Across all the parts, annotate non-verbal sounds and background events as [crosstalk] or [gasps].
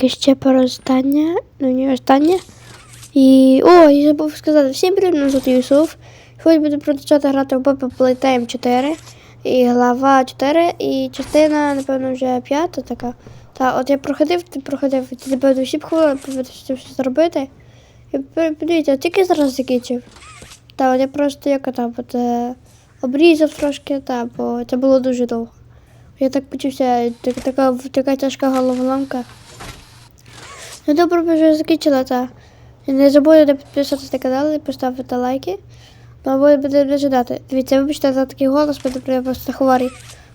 Так, і ще про останнє. Ну, не останнє. І. О, я забув сказати, всім привіт, звати Юсуф. Сьогодні буду продовжувати грати в Poppy Playtime 4. І глава 4, і частина, напевно, вже п'ята така. Та, от я проходив, ти проходив, ти тебе всі б хвилин повинен все зробити. І подивіться, тільки зараз закінчив. Та, от я просто як там, от, е, обрізав трошки, та, бо це було дуже довго. Я так почувся, так, така, така тяжка головоломка. Ну добре, вже закінчила, та. Не забудьте підписатися на канал і поставити лайки. Ну, або буде дожидати. Дивіться, вибачте за такий голос, бо я просто хворий.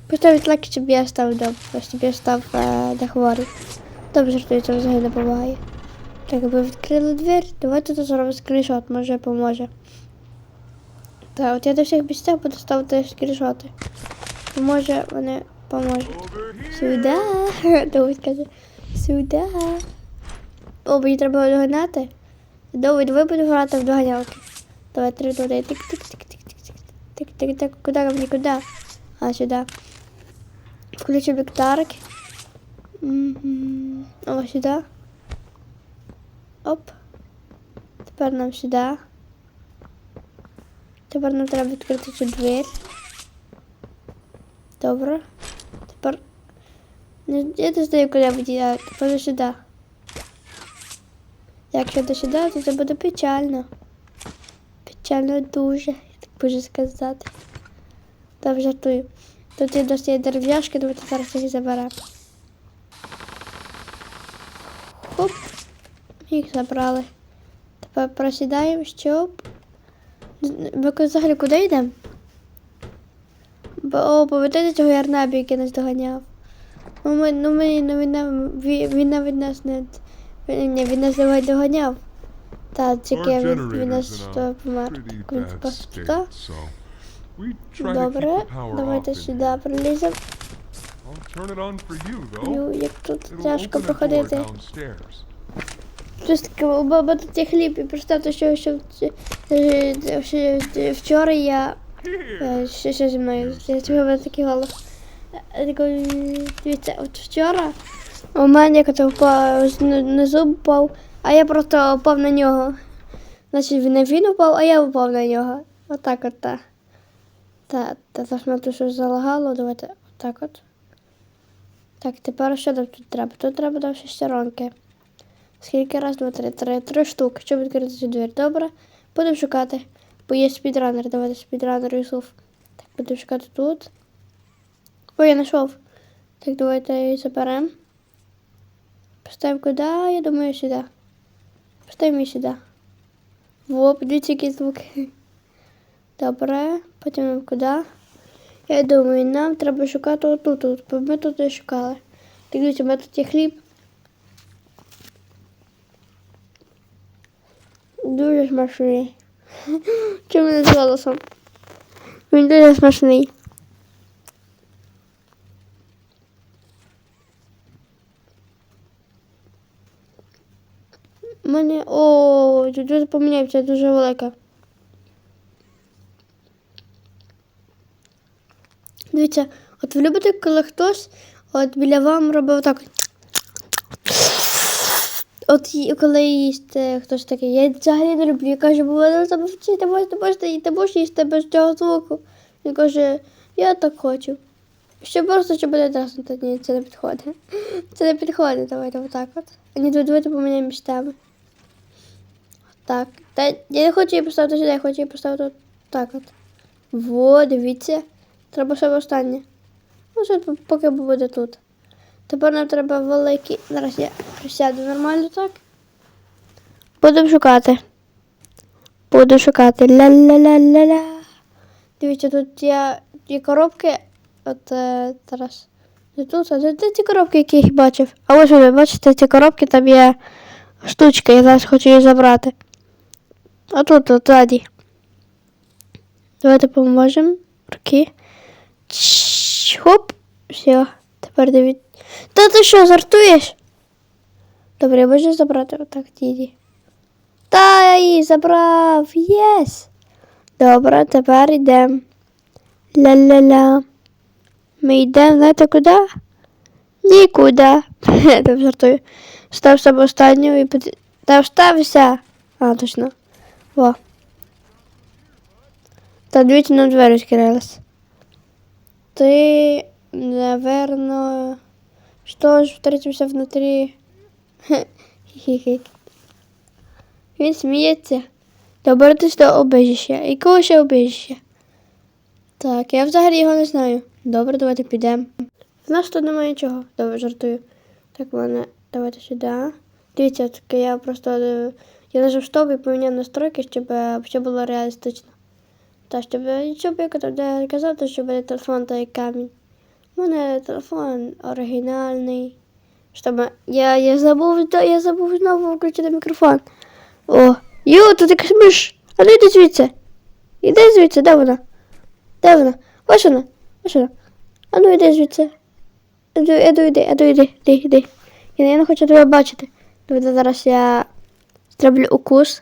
Поставіть лайки, щоб я став добре, щоб я став е, не хворий. Добре, жартую, це взагалі не допомагає. Так, ви відкрили двері, давайте тут зробимо скріншот, може поможе. Так, от я до всіх місцях буду ставити скріншоти. Може, вони поможуть. Сюди. [laughs] Давид каже. Сюди. О, мені треба доганяти. Давид, ви будемо грати в доганялки. Давай, три туди. Тик, тик, тик, тик, тик, тик. Тик, тик, тик. Куди мені, куди? А, сюди. Включим ліхтарик. Мгм. О, сюди. Оп. Тепер нам сюди. Тепер нам треба відкрити цю двір. Добре. Тепер. Я не знаю, куди виділяти. Тепер сюди. Якщо до сюди, то це буде печально. Печально дуже, я так можу сказати. Та жартую. Тут є досить дерев'яшки, давайте зараз їх заберемо. Хоп. Їх забрали. Тепер просідаємо, щоб. Ми взагалі куди йдемо? О, пам'ятаєте цього ярнабі, який нас доганяв? Ну, ми, ну, ми, ну, він, він навіть нас не... Він, ні, він нас давай доганяв. Та, тільки він, він нас то помер. він Добре, давайте сюди though. Ю, як тут тяжко проходити. Щось таке, у баба тут є хліб, і представте, що, що, що, е, що, що вчора я... е, Що, що зі мною? Я чого такий голос? Е, Дивіться, от вчора у мене як впав, знизу впав, а я просто впав на нього. Значить, не він упав, а я впав на нього. Отак от та. Та, та ж мене тут щось залагало, давайте отак от. Так, тепер що нам тут треба? Тут треба нам шестеронки. Скільки раз, два, три, три, три штуки, щоб відкрити цю двір. Добре. Будемо шукати. Бо є спідранер, давайте спідранер Юсуф. Так, будемо шукати тут. Ой, я знайшов. Так, давайте її заберемо. Поставимо куди? Я думаю, сюди. Поставимо її сюди. Во, подивіться, які звуки. [laughs] Добре, потім куди? Я думаю, нам треба шукати отут, тут, бо ми тут і шукали. Так, дивіться, у мене тут є хліб. Дуже смачний. [laughs] Чому не з голосом? Він дуже смачний. Мене. О, тут дуже поміняється, дуже велика. Дивіться, от ви любите, коли хтось от біля вам робить отак. От коли їсти хтось такий, я взагалі не люблю. Я кажу, бо ви замовчи, ти можеш, ти можеш, ти можеш їсти без цього звуку. Він каже, я так хочу. Ще просто щоб не дразнути. Ні, це не підходить. Це не підходить, давайте отак от. Ні, давайте поміняємо місцями. Так. Та я не хочу її поставити сюди, я хочу її поставити от так от. Во, дивіться. Треба ще останнє. Ну, що поки буде тут. Тепер нам треба великий. Зараз я присяду нормально так. Будемо шукати. Буду шукати. Ля-ля-ля-ля-ля. Дивіться, тут є, є коробки. От е, зараз. Не тут, а де, ці коробки, які я їх бачив? А ось ви бачите, ці коробки, там є штучка, я зараз хочу її забрати. А тут, ззаді. Давайте поможемо. Руки. Хоп. Все. Тепер дивіться. Та ти що, жартуєш? Добре, я можу забрати отак, діді. Та я її забрав. Єс. Добре, тепер йдемо. Ля-ля-ля. Ми йдемо, знаєте куди? Нікуди. [laughs] Там жартую. Став останню і пот- Та встався. А, точно. Во. Та дивіться на двері відкрились. Ти, наверно, что ж встретимся внутрі. Хі-хі. [laughs] Він сміється. Добратись до обижища. Якого ще обижища? Так, я взагалі його не знаю. Добре, давайте підемо. В нас тут немає нічого. Добре, жартую. Так, мене. Давайте сюди. Дивіться, таке я просто. Я нажав стоп і поміняв настройки, щоб все було реалістично. Та щоб, е, щоб я казав, де казати, щоб телефон та як камінь. У мене телефон оригінальний. Щоб я, я забув, я забув знову включити мікрофон. О, Ю, тут якась миш. А ну йди звідси. Іди звідси, де вона? Де вона? Ось вона. Ось вона. А ну йди звідси. Іду, іду, іди, іду, іди, іди, іди. Я, не хочу тебе бачити. Давайте зараз я зроблю укус.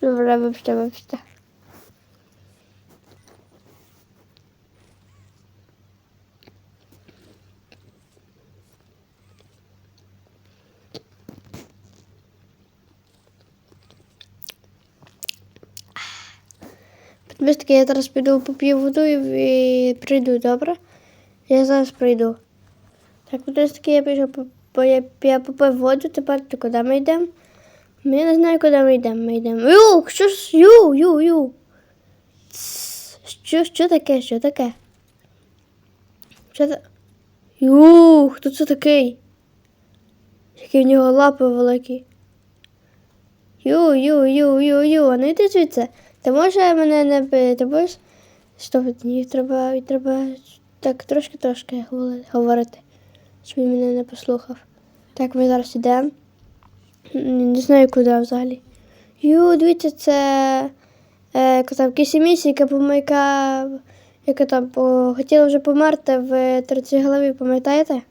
Добре, вибачте, вибачте. Підписники, я зараз піду поп'ю воду і, прийду, добре? Я зараз прийду. Так, підписники, я пішов, я, попив воду, тепер то куди ми йдемо? Я не знаю, куди ми йдемо. Ми йдемо. Ю, що ю, ю, ю. Що, що таке, що таке? Що це? Ю, хто це такий? Які в нього лапи великі. Ю, ю, ю, ю, ю, а ну йди звідси. Ти можеш мене не бити? Ти можеш? Стоп, мені треба, треба так трошки-трошки говорити, щоб він мене не послухав. Так, ми зараз йдемо. Не знаю, куди взагалі. Ю, дивіться, це е, там кисімісі, яка помийка, яка там по, хотіла вже померти в 30 голові, пам'ятаєте?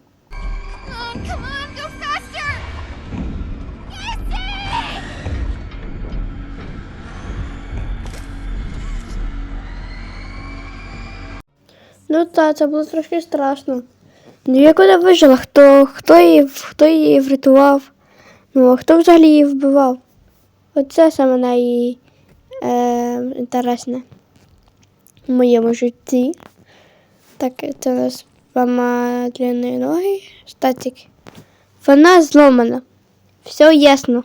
Ну так, це було трошки страшно. Ну як вона вижила? Хто, хто, її, хто її врятував? Ну, а хто взагалі її вбивав? Оце саме най, е, інтересне в моєму житті. Так, це у нас мама длинної ноги, статик. Вона зломана. Все ясно.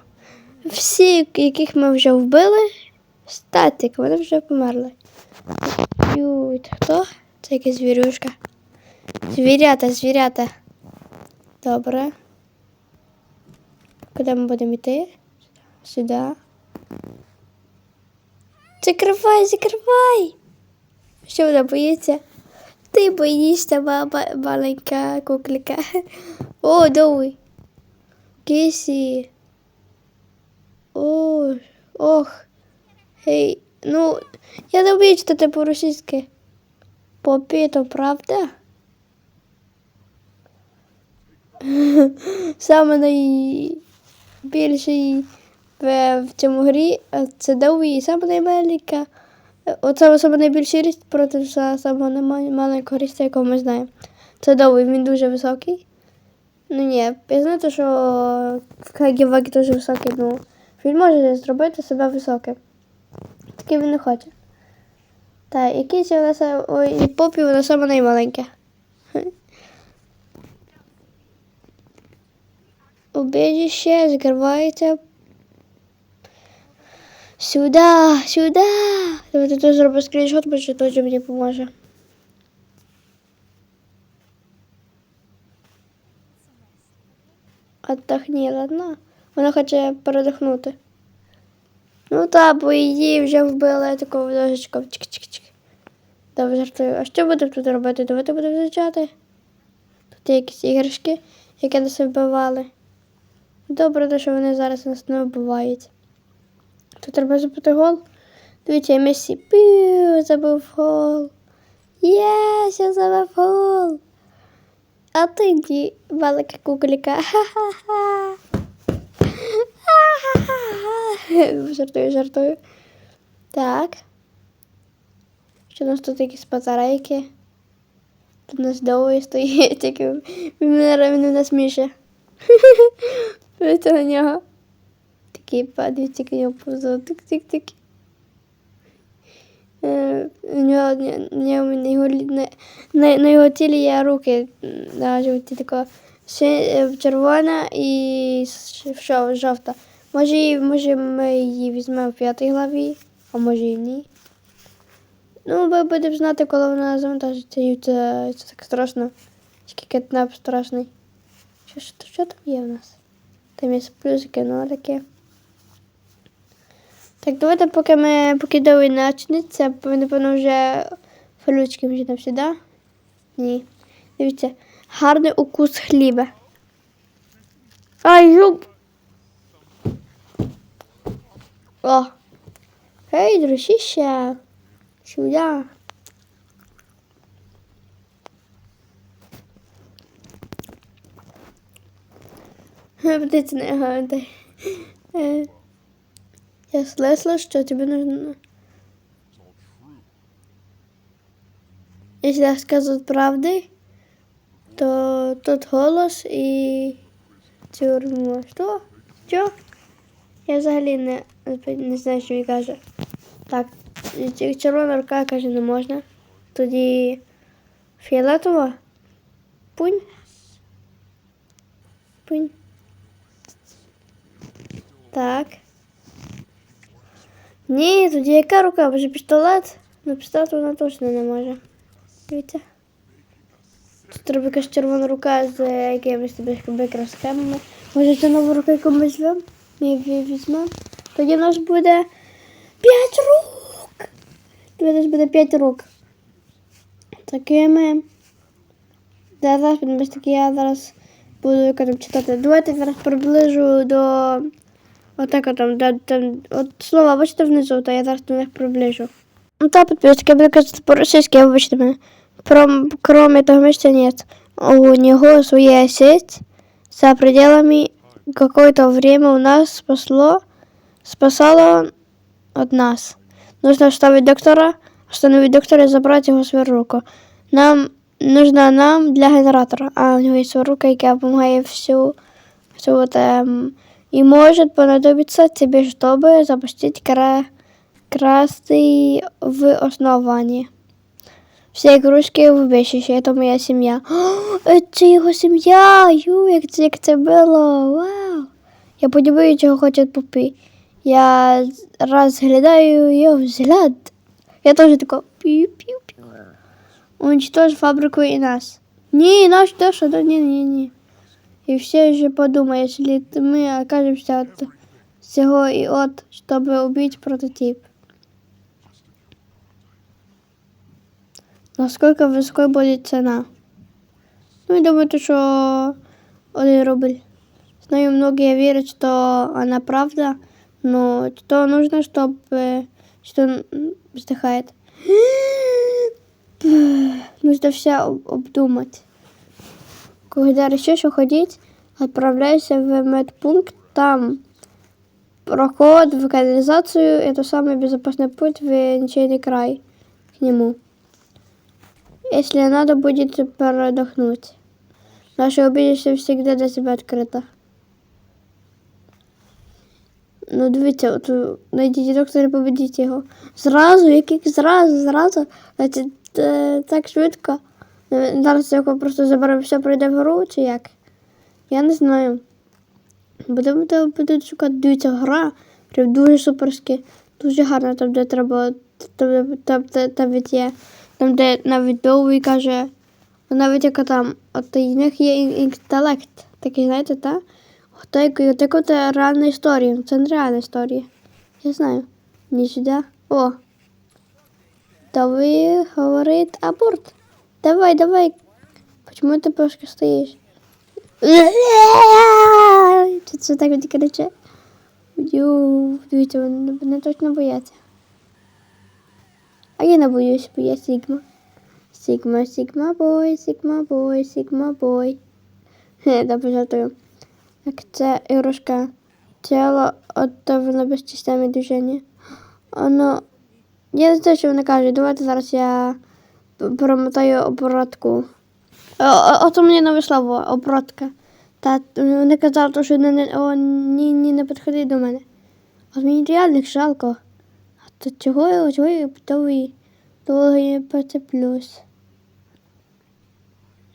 Всі, яких ми вже вбили, статик, вони вже померли. Ю, це хто? Це якась звірюшка. Звірята, звірята. Добре. Куди ми будемо йти? Сюди. Закривай, закривай. Що вона боїться? Ти боїшся, мама, маленька куклика. О, довгий. Кисі. О, ох. Гей, ну, я не вмію читати по-російськи. Попі, то правда? Саме найбільший в, цьому грі це Дові, і саме найменшенька. е, Оце саме найбільший ріст проти са- самого маленького ріста, якого ми знаємо. Це Дові, він дуже високий. Ну ні, я знаю, що Хагі-Вагі дуже високий, ну він може зробити себе високим. Таки він не хоче. Та якийсь у нас е, ой, попі воно саме наймаленьке. Убежище закривається. Сюда, сюда. Давайте тут зробимо скріншот, бо що теж мені поможе. Отдохні, ладно? Вона хоче передихнути. Ну та, бо її вже вбили такою дошечкою. Чик-чик-чик. Добре, жартую. А що будемо тут робити? Давайте будемо вивчати. Тут є якісь іграшки, які нас вбивали. Добре, те, що вони зараз нас не вбивають. Тут треба забити гол. Дивіться, Месі пів забив гол. Єс, я забив гол. А ти ні, велика куколіка. Ха-ха-ха. Ха-ха. Жартую, жартую. Так. Що у нас тут якісь батарейки? Тут у нас довгий стоїть, [laughs] тільки він мене він мене сміше. [laughs] Дивіться на нього. Такий падає, тільки його повзо. Тик-тик-тик. Е, У нього, на, його, на, на, його тілі є руки на животі така е, червона і жовта. Може, може ми її візьмемо в п'ятій главі, а може і ні. Ну, ми будемо знати, коли вона завантажиться. І це, це так страшно. Скільки тнап страшний. Що, що, що там є в нас? Там є плюсики, нолики. Так, давайте, поки ми поки довгий начнеться, ми, напевно, вже фалючки вже сюди. Ні. Дивіться, гарний укус хліба. Ай, жук! О! Ей, дружище! Сюда. Птиця не гавай. Е, Я слышала, что тебе нужно... Если рассказывать правды, то тот голос и тюрму. Що? Що? Я взагалі не, не знаю, що він каже. Так, ч- червона рука каже, не можна. Тоді фіолетова. Пунь. Пунь. Так. Ні, тоді яка рука? Може пістолет? Ну пістолет вона точно не може. Дивіться. Тут треба якась червона рука з якимись мікросхемами. Може це нову руку ми візьмемо? Візьмемо. Тоді у нас буде п'ять рук. У нас буде п'ять рук. Такими. Зараз будемо такі, я зараз буду там читати. Давайте зараз приближу до. Отак от там, де, там, от слова, бачите внизу, то я зараз до них приближу. Ну та підписки, я буду казати по-російськи, вибачте мене. Про, кроме того места нет. У него своя сеть за пределами какое-то время у нас спасло, спасало от нас. Нужно оставить доктора, остановить доктора и забрать его свою руку. Нам нужна нам для генератора. А у него есть своя рука, яка помогает всю, всю вот, эм, и может понадобиться тебе, чтобы запустить кра красный в основании. Все игрушки в убежище, это моя семья. О, это его [gasps] семья! Ю, як це, як це було! Вау! Я подивився, чого хоче пупи. Я розглядаю його взгляд. Я теж тако пів-пів-пів. Уничтожь фабрику и нас. Не, наш Даша, да не, не, не. И все же подумают, если мы окажемся от всего и от, чтобы убить прототип. Насколько высокой будет цена? Ну, я думаю, то, что один рубль. Знаю, многие верят, что она правда, но что нужно, чтобы... Что м, вздыхает? Нужно все об- обдумать. Когда решишь уходить, отправляйся в медпункт, там проход в канализацию, это самый безопасный путь в ничейный край к нему. Если надо будет передохнуть. Наше убежище всегда для тебя открыто. Ну, дивіться, от е, знайдіть доктора победіть його. Зразу, яких зразу, зразу. Значить, так швидко. Е, Зараз його просто заберемо, все пройде в гру, чи як? Я не знаю. Будемо буде, буде шукати, дивіться, гра. Прям дуже суперськи. Дуже гарна, там, де треба. Там, там, де, там від є. Там, де навіть довгий каже. Навіть яка там, от у них є інтелект. Такий, знаєте, так? Так, так от реальна історія. Це не реальна історія. Я знаю. Не сюди. О. Давай говорить аборт. Давай, давай. Почему ти трошки стоїш? Чи це так от криче? Ю, дивіться, вони мене точно бояться. А я не боюсь, бо я Сігма. Сігма, Сігма бой, Сігма бой, Сігма бой. [laughs] Хе, добре жартую. Як це ігрушка Тело отдавно безчисленне движення. Оно. Я не знаю, що вони кажуть. Давайте зараз я промотаю оборотку. Ото мені нове слово, оборотка. Та вони казали, що не, не, о, ні, ні, не підходи до мене. А мені реально жалко. А то чого, я- чого я готовий довгий плюс?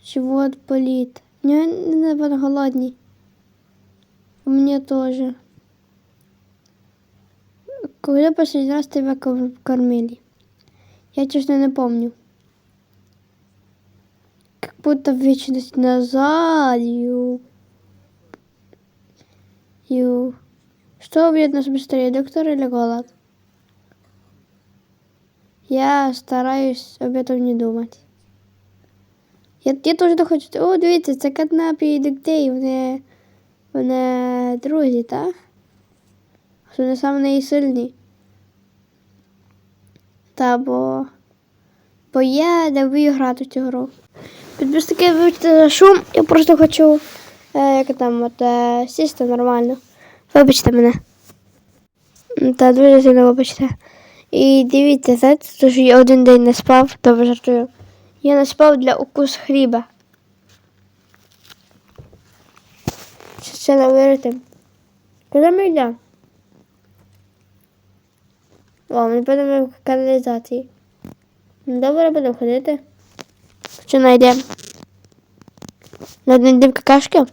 Живот болит. Не, не, не голодний. У меня тоже. Когда последний раз тебя кор- кормили? Я честно не помню. Как будто вечность назад. Ю. Ю. Что убьет нас быстрее, доктор или голод? Я стараюсь об этом не думать. Я, я теж не хочу. О, дивіться, це Катнапі і Диктей, вони, вони друзі, так? Вони саме найсильні. Та бо. Бо я не вмію грати цю гру. Підписники, вибачте за шум, я просто хочу е, як там, от, е, сісти нормально. Вибачте мене. Та дуже сильно вибачте. І дивіться, знаєте, що я один день не спав, то жартую. Я не спав для укус хліба. Не вірити? Куди ми йдемо? О, ми будемо в каналізації. Ну, Добре, будемо ходити. Що знайдемо? Знайдемо какашки?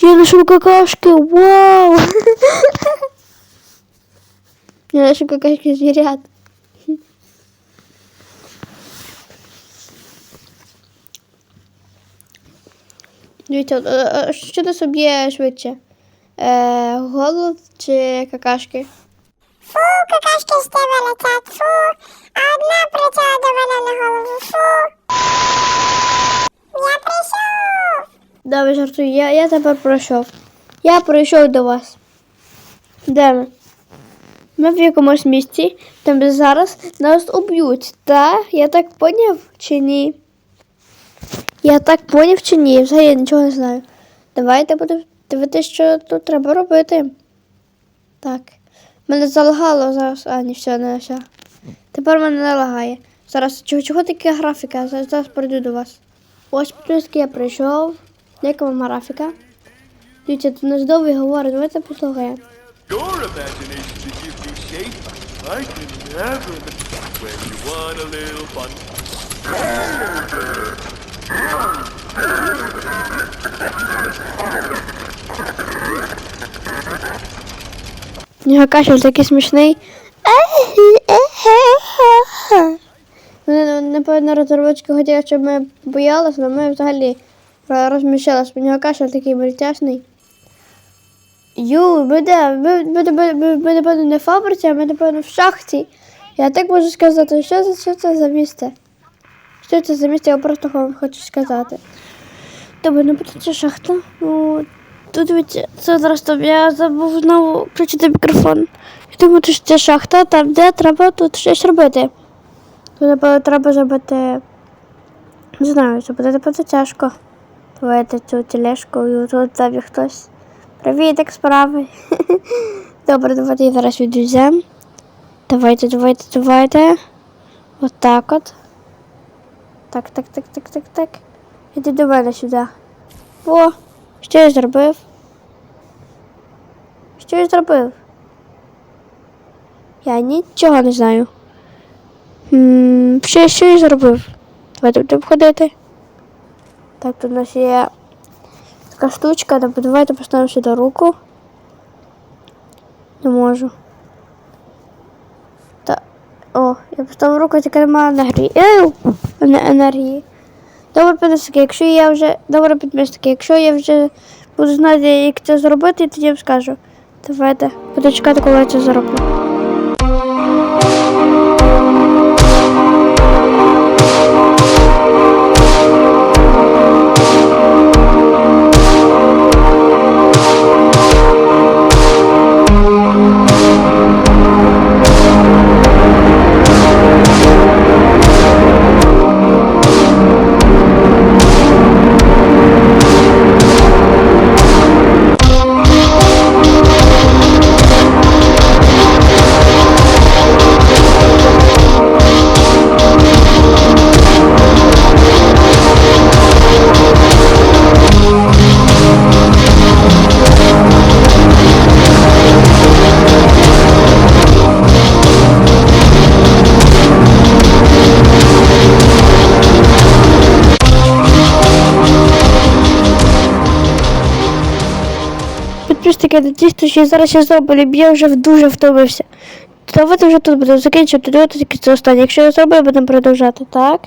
Я знайшов какашки! Вау! [laughs] Я знайшов какашки звірят. Дивіться, е, е, що ти собі швидше? Е, голод чи какашки? Фу, какашки з тебе летять, фу, а одна прилетіла до мене на голову, фу. Я прийшов. Добре, жартую, я, я тепер пройшов. Я прийшов до вас. Де ми? Ми в якомусь місці, там зараз нас уб'ють. Та? Я так поняв чи ні? Я так поняв чи ні? Взагалі я нічого не знаю. Давайте будемо дивитися, що тут треба робити. Так. Мене залагало зараз. А, ні, все, не все. Тепер мене не лагає. Зараз чого, чого така графіка? Зараз, зараз прийду до вас. Ось плюски я прийшов. Яка вам графіка? Дивіться, тут нас довгий говорить, давайте послухаємо. I can never. When you want a little fun. У нього кашель такий смішний. Вони, напевно, розробочки хотіли, щоб ми боялися, але ми взагалі розміщалися. У нього кашель такий мультяшний. Ю, ми де? Ми, напевно, не в фабриці, а ми, напевно, в шахті. Я так можу сказати, що це, що це за місце? Що це за місце, я просто вам хочу сказати. Ну буде це шахта. Ну, тут дивіться, це зараз. Я забув знову включити мікрофон. Я думаю, що це шахта, там де треба тут щось робити. Тут треба зробити. Не знаю, це буде напевно тяжко. Давайте цю тележку і тут там хтось. Привіт, як справи. [laughs] Добре, давайте я зараз відвезем. Давайте, давайте, давайте. От так от. Так, так, так, так, так, так. Іди до мене сюди. О, що я зробив? Що я зробив? Я нічого не знаю. М, Що, що я зробив? Давайте будемо ходити. Так, тут у нас є така штучка, давайте поставимо сюди руку. Не можу. Та. О, я поставив руку, тільки немає енергії. Енергії. Добре, підписники, якщо я вже. Добре, підписники, якщо я вже буду знати, як це зробити, тоді я вам скажу. Давайте. Буду чекати, коли я це зроблю. Щось таке надійсно, що я зараз ще зроблю, бо я вже дуже втомився. Давайте вже тут будемо закінчувати, давайте тільки це останнє. Якщо я зроблю, будемо продовжати, так?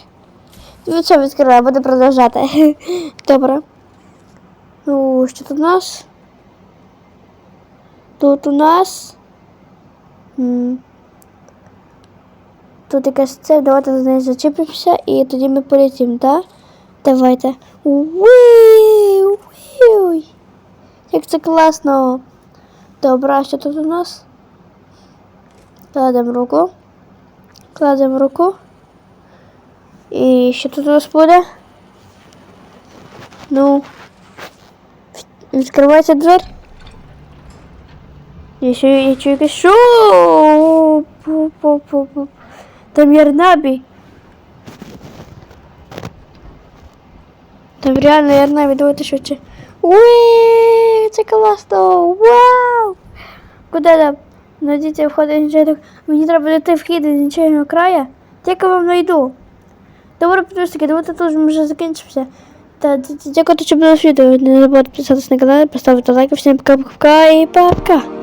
Від що відкриваю, будемо продовжати. [laughs] Добре. Ну, що тут у нас? Тут у нас. Тут якась це, давайте за неї зачепимося і тоді ми полетимо, так? Давайте. Уй, уй. Як це класно. Добре, що тут у нас? Кладемо руку. Кладемо руку. І що тут у нас буде? Ну. Відкривається двері. Я ще я чую якесь шоу. Там Ярнабі. Там реально Ярнабі, давайте швидше. Уи, це класно! Вау! Куди там? Найдіть входить нічого. Мені треба дойти вхід хід з нічого края. Тільки вам знайду. Добре, підписники, давайте тут вже закінчимося. Та дякую, що було відео. Не забудьте підписатися на канал, поставити лайк. Всім пока-пока і пока.